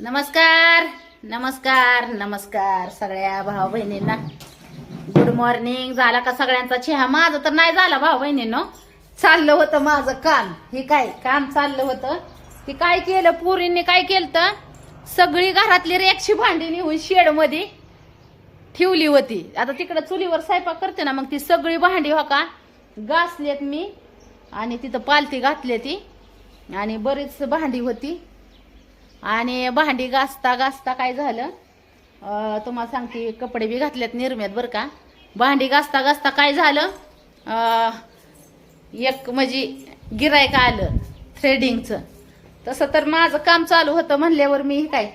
नमस्कार नमस्कार नमस्कार सगळ्या भाऊ बहिणींना. गुड मॉर्निंग झाला का सगळ्यांचा चहा? माझं तर नाही झाला भाऊ बहिणींनो. चाललं होतं माझं काम. हे काय काम चाललं होतं? हे काय केलं? पुरींनी काय केलं तर सगळी घरातली रेक्षी भांडी नेऊन शेडमध्ये ठेवली होती. आता तिकडं चुलीवर स्वयंपाक करते ना मग ती सगळी भांडी हो का घासलेत मी. आणि तिथं पालती घातली ती आणि बरीच भांडी होती. आणि भांडी घासता घासता काय झालं? तुम्हाला सांगते कपडे बी घातलेत निर्म्यात बरं का. भांडी घासता घासता काय झालं? एक म्हणजे गिरायक आलं थ्रेडिंगचं तसं तर माझं काम चालू होतं म्हणल्यावर मी काय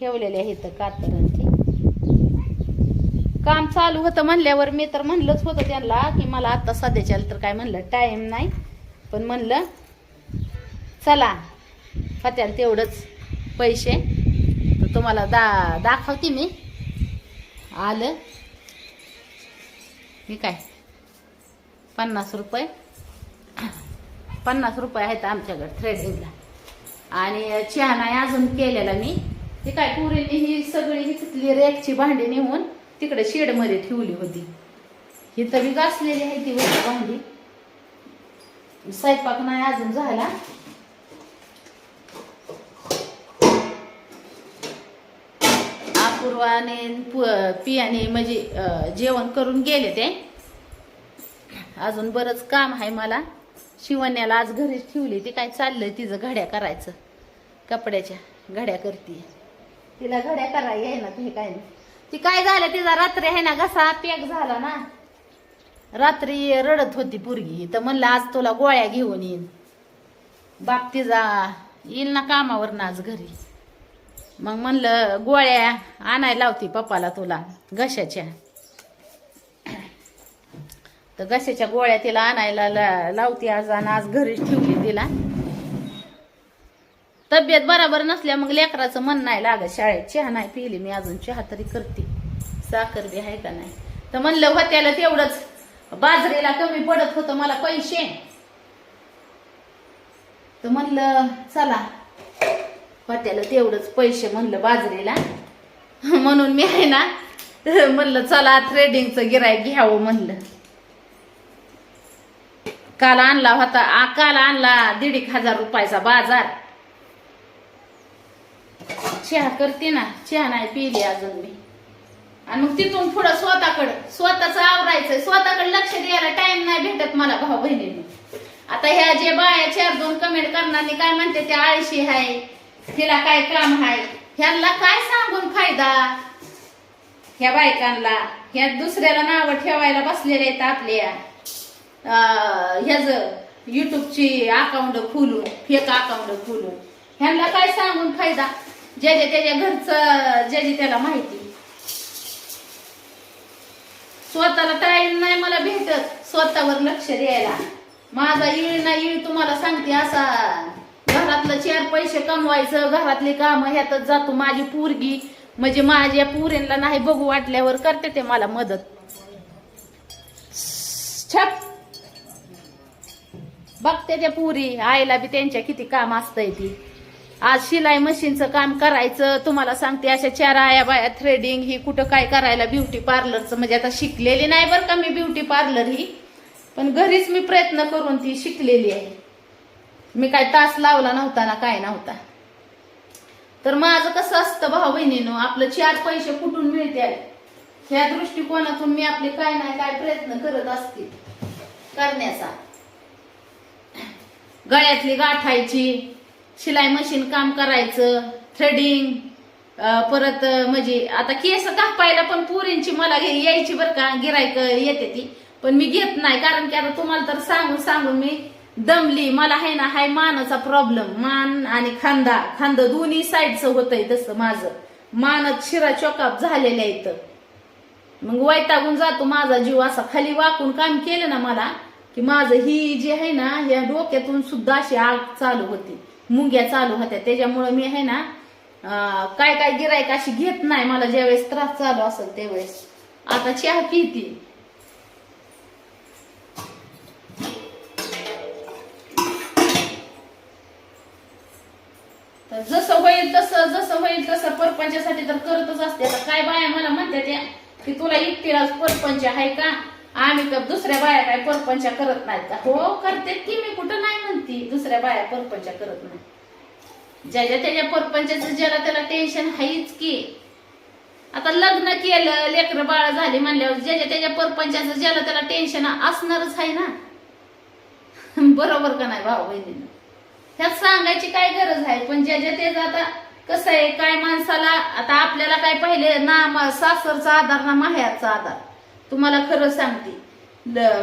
ठेवलेले आहे इथं कातरांची. काम चालू होतं म्हणल्यावर मी तर म्हणलंच होतं त्यांना की मला आता सध्याच्या तर काय म्हणलं टाईम नाही. पण म्हणलं चला फत्याला तेवढंच. पैसे. तर तुम्हाला दा दाखवते मी. आलं. मी काय? पन्नास रुपये. पन्नास रुपये आहेत आमच्याकडे थ्रेडिंगला आणि चहा नाही अजून केलेला मी. ती काय पुरीने ही सगळी ही तिथली रेकची भांडी नेऊन तिकडे शेडमध्ये ठेवली होती. ही तरी घासलेली आहे ती होती भांडी. स्वयंपाक नाही अजून झाला. अपूर्वाने पु- पियाने म्हणजे जेवण करून गेले ते. अजून बरंच काम आहे मला. शिवण्याला आज घरीच ठेवली ती. काय चाललंय तिचं घड्या करायचं. कपड्याच्या घड्या करते. तिला घड्या करायला आहे ना ते काय नाही. ती काय झालं तिचा रात्री आहे ना घसा पॅक झाला ना. रात्री रडत होती पोरगी. तर म्हणलं आज तुला गोळ्या घेऊन येईन. बाप तिचा येईल ना कामावर ना आज घरी. मग म्हणलं गोळ्या आणायला लावती पप्पाला तुला घशाच्या. तर घशाच्या गोळ्या तिला आणायला ला- लावती आज आणि आज घरीच ठेवली तिला. तब्येत बराबर नसल्या मग लेकराचं मन नाही लागत शाळेत. चहा नाही पिली मी अजून चहा तरी करते. साखर बी आहे का नाही? तर म्हणलं होत्याला तेवढंच. बाजरीला कमी पडत होतं मला पैसे. तर म्हणलं चला. होत्याला तेवढंच पैसे म्हणलं बाजरीला. म्हणून मी आहे ना म्हणलं चला थ्रेडिंगचं गिरायक घ्यावं म्हणलं. काल आणला होता आ, काल आणला दीड एक हजार रुपयाचा बाजार. चहा करते ना चहा नाही पिली अजून मी. आणि मग तिथून पुढं स्वतःकडं स्वतःच आवरायचं स्वतःकडे लक्ष द्यायला टाइम नाही भेटत मला भाऊ बहिणीने. आता ह्या जे बाया चार दोन कमेंट करणारी काय म्हणते ते आळशी आहे तिला काय काम आहे ह्यांना काय सांगून फायदा? ह्या बायकांना ह्या दुसऱ्याला नावं ठेवायला बसलेले आहेत आपल्या. ह्याच युट्यूबची अकाउंट खोलून फेक अकाउंट खोलून. ह्यांना काय सांगून फायदा? ज्याच्या त्याच्या घरचं ज्याची त्याला माहिती. स्वतःला टाईम नाही मला भेटत स्वतःवर लक्ष द्यायला. माझा येळ ना येळ तुम्हाला सांगते असा घरातलं चार पैसे कमवायचं घरातली कामं ह्यातच जातो माझी पोरगी. म्हणजे माझ्या पुरीला नाही बघू वाटल्यावर करते ते मला मदत. छप. बघते त्या पुरी आईला बी त्यांच्या किती काम असतंय ती. आज शिलाई मशीनचं काम करायचं तुम्हाला सांगते अशा चार आया बाया थ्रेडिंग ही कुठं काय करायला ब्युटी पार्लरचं म्हणजे आता शिकलेली नाही बरं का मी ब्युटी पार्लर ही. पण घरीच मी प्रयत्न करून ती शिकलेली आहे. मी काय तास लावला नव्हता ना काय नव्हता. तर माझं कसं असतं भाऊ बहिणीनं आपलं चार पैसे कुठून मिळते? ह्या दृष्टिकोनातून मी आपले काय नाही काय प्रयत्न करत असते. करण्याचा. गळ्यातली गाठायची शिलाई मशीन काम करायचं थ्रेडिंग परत म्हणजे आता केस कापायला पण पुरींची मला घे- यायची बरं का गिरायक येते ती. पण मी घेत नाही कारण की आता तुम्हाला तर सांगून सांगून मी दमली मला आहे ना हाय मानाचा प्रॉब्लेम मान आणि खांदा खांद दोन्ही साईडचं होतंय तसं माझं. मानच शिरा चॉकअप झालेल्या इथं. मग वैतागून जातो माझा जीव असा खाली वाकून काम केलं ना मला की माझं ही जी आहे ना या डोक्यातून सुद्धा अशी आग चालू होती. मुंग्या चालू होत्या. त्याच्यामुळं मी आहे ना काय काय गिरायक अशी घेत नाही. मला ज्यावेळेस त्रास चालू असेल त्यावेळेस. आता चहा पिती. तर जसं होईल तसं जसं होईल तसं परपंचासाठी तर करतच असते. आता काय बाया मला म्हणतात त्या की तुला एकटीलाच परपंच आहे का? आम्ही तर दुसऱ्या बाया काय परपंच करत नाहीत का? हो करते की मी कुठं नाही म्हणती. दुसऱ्या बाया परपंच करत नाही. ज्याच्या त्याच्या परपंचाचं ज्याला त्याला टेन्शन आहेच की. आता लग्न केलं लेकरं बाळ झाली म्हणल्यावर ज्याच्या त्याच्या परपंचाचं ज्याला त्याला टेन्शन असणारच आहे ना? बरोबर का नाही भाऊ बहिणीनं? ह्यात सांगायची काय गरज आहे? पण ज्याच्या त्याचं आता कसं आहे काय माणसाला आता आपल्याला काय पाहिले ना सासरचा आधार ना माह्याचा आधार? तुम्हाला खरं सांगते.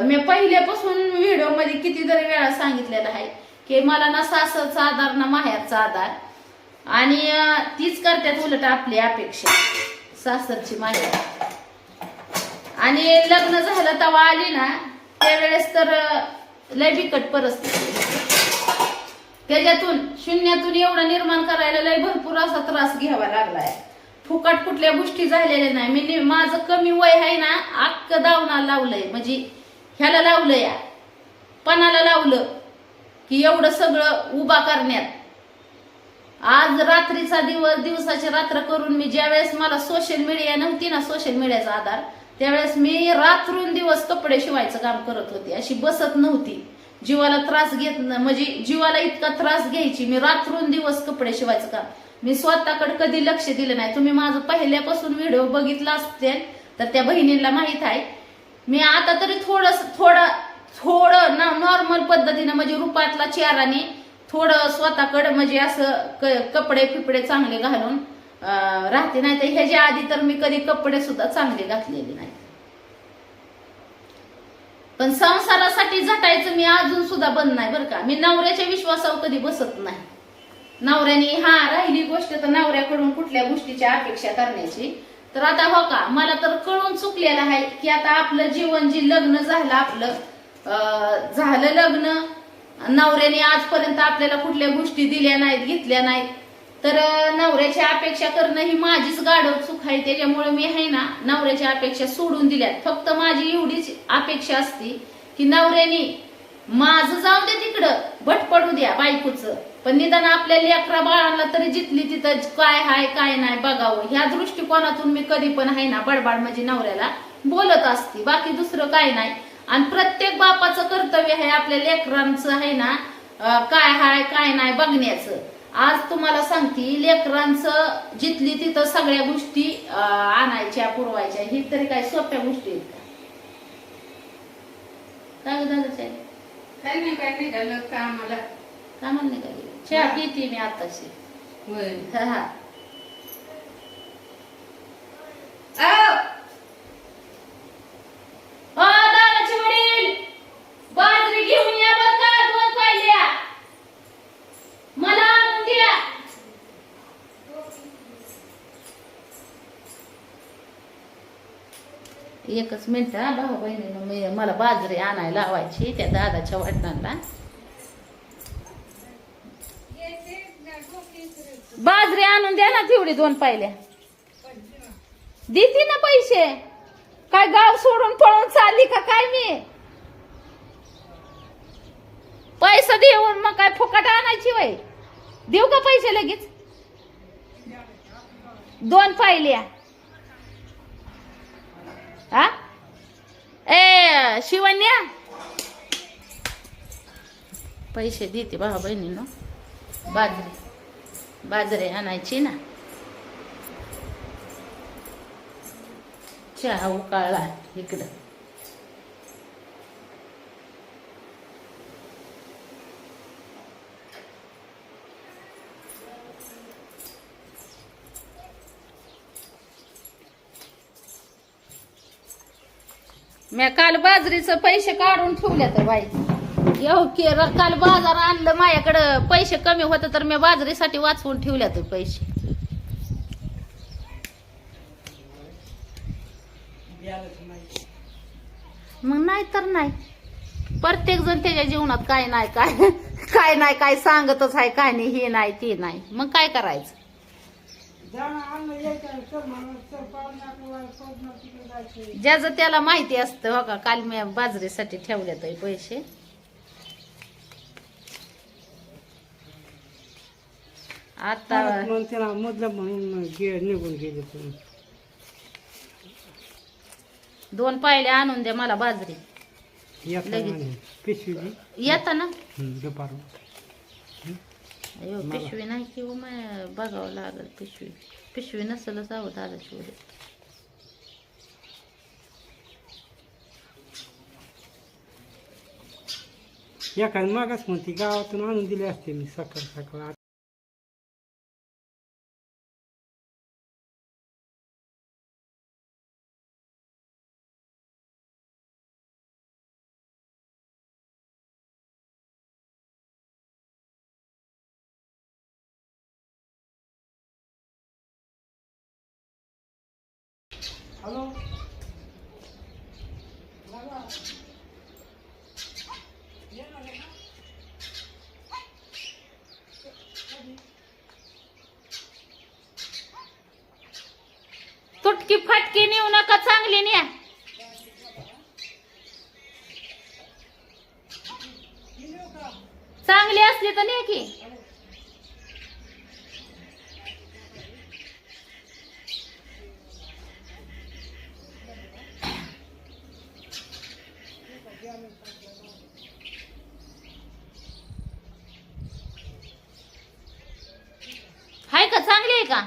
मी पहिल्यापासून व्हिडिओमध्ये कितीतरी वेळा सांगितलेलं आहे की मला ना सासरचा आधार ना माह्याचा आधार. आणि तीच करतात उलट आपली अपेक्षा. सासरची माया आणि लग्न झालं तेव्हा आली ना त्यावेळेस तर लय बिकट परिस्थिती त्याच्यातून शून्यातून एवढं निर्माण करायला लय भरपूर असा त्रास घ्यावा लागलाय. फुकट कुठल्या गोष्टी झालेल्या नाही. मी माझं कमी वय आहे ना अक्क दावना लावलंय. म्हणजे ह्याला लावलं या पणाला लावलं की एवढं सगळं उभा करण्यात. आज रात्रीचा दिवस दिवसाची रात्र करून मी ज्यावेळेस मला सोशल मीडिया नव्हती ना सोशल मीडियाचा आधार त्यावेळेस मी रात्रून दिवस कपडे शिवायचं काम करत होते. अशी बसत नव्हती. जीवाला त्रास घेत म्हणजे जीवाला इतका त्रास घ्यायची. मी रात्रून दिवस कपडे शिवायचं का? मी स्वतःकडे कधी लक्ष दिलं नाही. तुम्ही माझं पहिल्यापासून व्हिडिओ बघितला असतील तर त्या बहिणीला माहीत आहे. मी आता तरी थोडं थोडं थोडं नॉर्मल पद्धतीनं म्हणजे रुपातला चेहराने थोडं स्वतःकडे म्हणजे असं क- कपडे फिपडे चांगले घालून राहते. नाही तर ह्याच्या आधी तर मी कधी कपडे सुद्धा चांगले घातलेले नाही. पण संसारासाठी झटायचं मी अजून सुद्धा बंद नाही बरं का. मी नवऱ्याच्या विश्वासावर कधी बसत नाही. नवऱ्याने हा राहिली गोष्ट तर नवऱ्याकडून कुठल्या गोष्टीची अपेक्षा करण्याची? तर आता हो का मला तर कळून चुकलेलं आहे की आता आपलं जीवन जी लग्न झालं आपलं झालं लग्न नवऱ्याने आजपर्यंत आपल्याला कुठल्या गोष्टी दिल्या नाहीत घेतल्या नाहीत. तर नवऱ्याच्या नवऱ्याची अपेक्षा करणं ही माझीच गाढव चूक आहे. त्याच्यामुळे मी आहे ना नवऱ्याच्या अपेक्षा सोडून दिल्यात. फक्त माझी एवढीच अपेक्षा असती की नवऱ्याने माझं जाऊ दे तिकडं भट पडू द्या बायकोचं. पण निदान आपल्या लेकरा बाळांना तरी जिथली तिथं काय हाय काय नाही बघावं. ह्या दृष्टिकोनातून मी कधी पण आहे ना बडबाड म्हणजे नवऱ्याला बोलत असते. बाकी दुसरं काय नाही. आणि प्रत्येक बापाचं कर्तव्य आहे आपल्या लेकरांचं आहे ना काय हाय काय नाही बघण्याचं. आज तुम्हाला सांगते लेकरांचं जिथली तिथं सगळ्या गोष्टी आणायच्या पुरवायच्या ही तरी काय सोप्या गोष्टी आहेत का? काय झालं साहेब काही नाही काही नाही झालं का आम्हाला का म्हणणे काय चहा पिते मी आताशी. हा हा आओ! अ, दादाचे वडील बाजरी घेऊन या बर का दोन पाहिल्या मला आणून द्या एकच मिनिट हा भाऊ बहिणीनं मी मला बाजरी आणायला लावायची त्या दादाच्या वडिलांना. बाजरी आणून द्या ना तेवढी दोन पाहिल्या देते ना पैसे. काय गाव सोडून पळून चालली का काय मी? पैसे देऊन मग काय फुकट आणायची वय? देऊ का पैसे लगेच? दोन पाहिल्या हा? ए शिवन्या पैसे देते भावा बहिणीनं. बाजरी. बाजरी आणायची ना. चहा उकाळला इकडं. मी काल बाजरीचं पैसे काढून ठेवल्या तर बाई. येऊ की र- काल बाजार आणलं माझ्याकडं पैसे कमी होतं तर मी बाजरीसाठी वाचवून ठेवल्या तर पैसे. मग नाही तर नाही. प्रत्येक जण त्याच्या जीवनात काय नाही काय काय नाही काय सांगतच आहे काय नाही हे नाही ते नाही. मग काय करायचं? ज्याचं. त्याला माहिती असतं हो का काल मी बाजरीसाठी ठेवल्यात पैसे. आता मधलं म्हणून निघून गेले तुम्ही दोन पायले आणून दे मला बाजरी. येता ना दुपारून. अयो पिशवी नाही की हो माय बघावं लागल पिशवी. पिशवी नसेलच आहो दादा शिवले. एखाद मागास म्हणते गावातून आणून दिले असते मी सकाळ सकाळ. तुटकी फटकी नेऊ नका चांगली न्या चांगली असली तर न्या की हाय का? चांगली आहे का?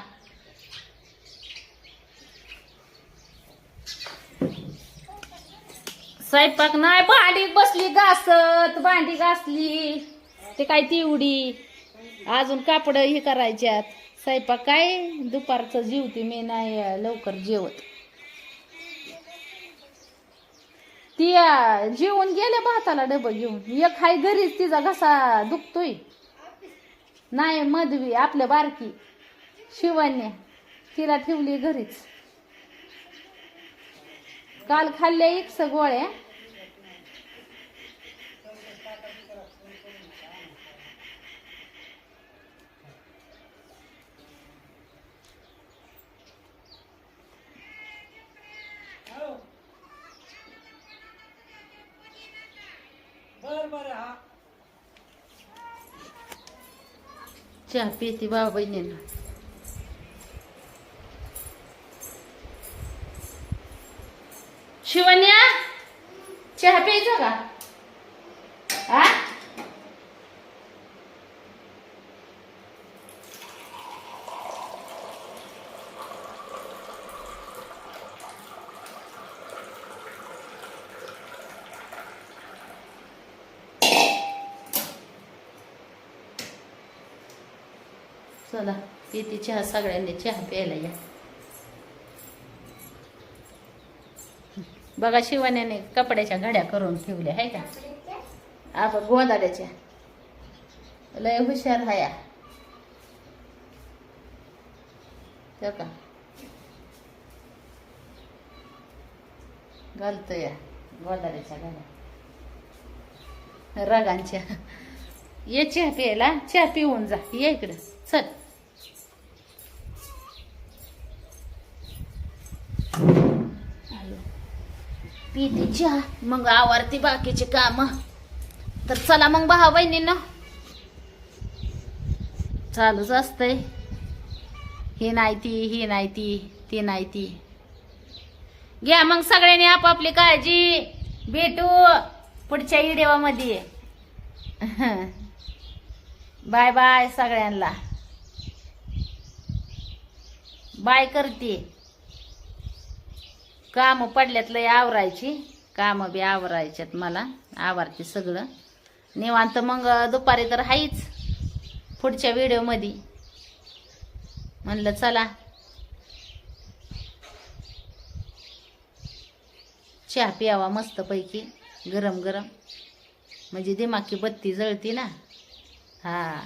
स्वयंपाक नाही भांडी बसली घासत भांडी घासली. ते काय तिवडी अजून कापड हे करायच्यात. स्वयंपाक काय? दुपारचं जेवते मी नाही लवकर जेवत. ती जेवून गेले भाताला डबं घेऊन. एक हाय घरीच तिचा घसा दुखतोय. नाही मधवी आपल्या बारकी. शिवाने तिला ठेवली घरीच. काल खाल्ल्या एक गोळ्या बर हा. चहा पिती बाबा बहिणींना शिवन्या चहा प्यायचा का आ चला. पिती चहा सगळ्यांनी चहा प्यायला या. बघा शिवण्याने कपड्याच्या घड्या करून ठेवल्या आहे का? आपण गोदाड्याच्या लय हुशार हाया त्या का? घालतो या गोदाड्याच्या घड्या. रगांच्या. ये चहा प्यायला चहा पिऊन जा. ये इकडं. चल आलो. पिते चहा मग आवारती बाकीचे काम. तर चला मग भावा बहिणींना. चालूच असतंय. ही नाही ती ही नाही ती ती नाही ती. घ्या मग सगळ्यांनी आपापली काळजी. भेटू पुढच्या इडेवामध्ये बाय बाय सगळ्यांना. बाय करते. काम पडल्यात लय आवरायची. काम बी आवरायच्यात मला आवरते सगळं. निवांत मग दुपारी तर आहेच पुढच्या व्हिडिओमध्ये म्हणलं चला. चहा प्यावा मस्तपैकी गरम गरम म्हणजे दिमाकी बत्ती जळती ना. हा.